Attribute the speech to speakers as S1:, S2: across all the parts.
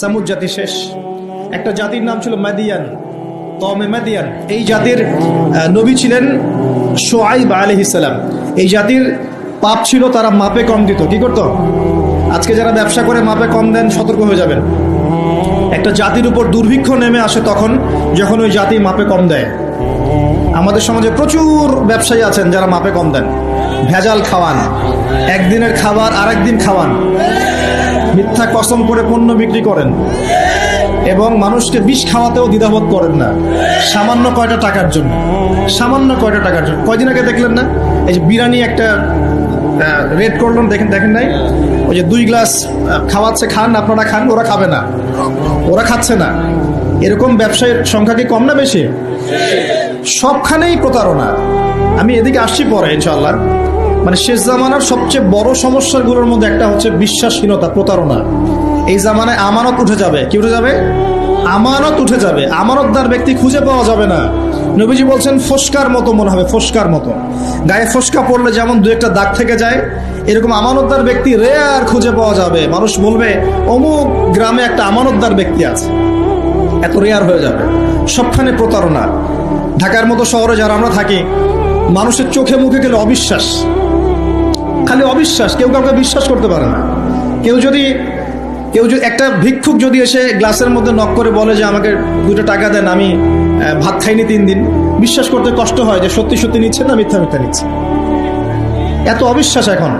S1: সামুদ জাতি শেষ। একটা জাতির নাম ছিল মাদিয়ান। কমে মাদিয়ান। এই জাতির নবী ছিলেন সোয়াইব আলহিসাল্লাম এই জাতির পাপ ছিল, তারা মাপে কম দিত। কি করতো? আজকে যারা ব্যবসা করে, মাপে কম দেন, সতর্ক হয়ে যাবেন। একটা জাতির উপর দুর্ভিক্ষ নেমে আসে তখন, যখন ওই জাতি মাপে কম দেয়। আমাদের সমাজে প্রচুর ব্যবসায়ী আছেন যারা মাপে কম দেন। ভেজাল খাওয়ান। একদিনের খাবার আরেকদিন খাওয়ান। মিথ্যা কসম করে পণ্য বিক্রি করেন এবং মানুষকে বিষ খাওয়াতেও দ্বিধাবোধ করেন না। সামান্য কয়টা টাকার জন্য। সামান্য কয়টা টাকার জন্য। কয়দিন আগে দেখলেন না? এই যে বিরিয়ানি একটা রেড করলাম দেখেন দেখেন নাই? ওই যে দুই গ্লাস খাওয়াচ্ছে, খান, আপনারা খান, ওরা খাবে না। ওরা খাচ্ছে না। এরকম ব্যবসায়ীর সংখ্যা কি কম না বেশি? সবখানেই প্রতারণা। আমি এদিকে আসছি পরে ইনশাল্লাহ মানে শেষ জামানার সবচেয়ে বড় সমস্যাগুলোর মধ্যে একটা হচ্ছে বিশ্বাসহীনতা, প্রতারণা। এই জামানায় আমানত উঠে যাবে। কি উঠে যাবে? আমানত উঠে যাবে। আমানতদার ব্যক্তি খুঁজে পাওয়া যাবে না। নবীজি বলছেন, ফসকার মতো মনে হবে, ফসকার মতো। গায়ে ফসকা পড়লে যেমন দু একটা দাগ থেকে যায়, এরকম আমানতদার ব্যক্তি রেয়ার খুঁজে পাওয়া যাবে। মানুষ বলবে, অমুক গ্রামে একটা আমানতদার ব্যক্তি আছে। এত রেয়ার হয়ে যাবে। সবখানে প্রতারণা। ঢাকার মতো শহরে যারা আমরা থাকি, মানুষের চোখে মুখে গেলে অবিশ্বাস। খালি অবিশ্বাস, কেউ কাউকে বিশ্বাস করতে পারে না। কেউ যদি কেউ যদি, একটা ভিক্ষুক যদি এসে গ্লাসের মধ্যে নক করে বলে যে আমাকে দুটো টাকা দেন, আমি ভাত খাইনি তিন দিন, বিশ্বাস করতে কষ্ট হয় যে সত্যি সত্যি নিচ্ছে না মিথ্যা মিথ্যা নিচ্ছে। এত অবিশ্বাস এখন।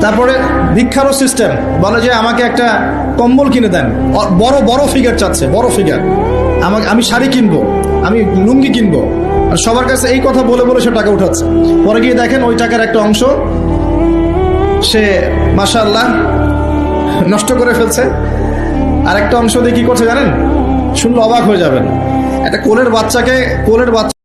S1: তারপরে ভিক্ষারও সিস্টেম বলে যে আমাকে একটা কম্বল কিনে দেন। বড় বড় ফিগার চাচ্ছে, বড় ফিগার আমাকে, আমি শাড়ি কিনবো, আমি লুঙ্গি কিনবো। আর সবার কাছে এই কথা বলে বলে সে টাকা উঠাচ্ছে। পরে গিয়ে দেখেন ওই টাকার একটা অংশ সে মাশাল্লাহ নষ্ট করে ফেলছে। আর একটা অংশ দিয়ে কি করছে জানেন? শুনলে অবাক হয়ে যাবেন। একটা কোলের বাচ্চাকে, কোলের বাচ্চা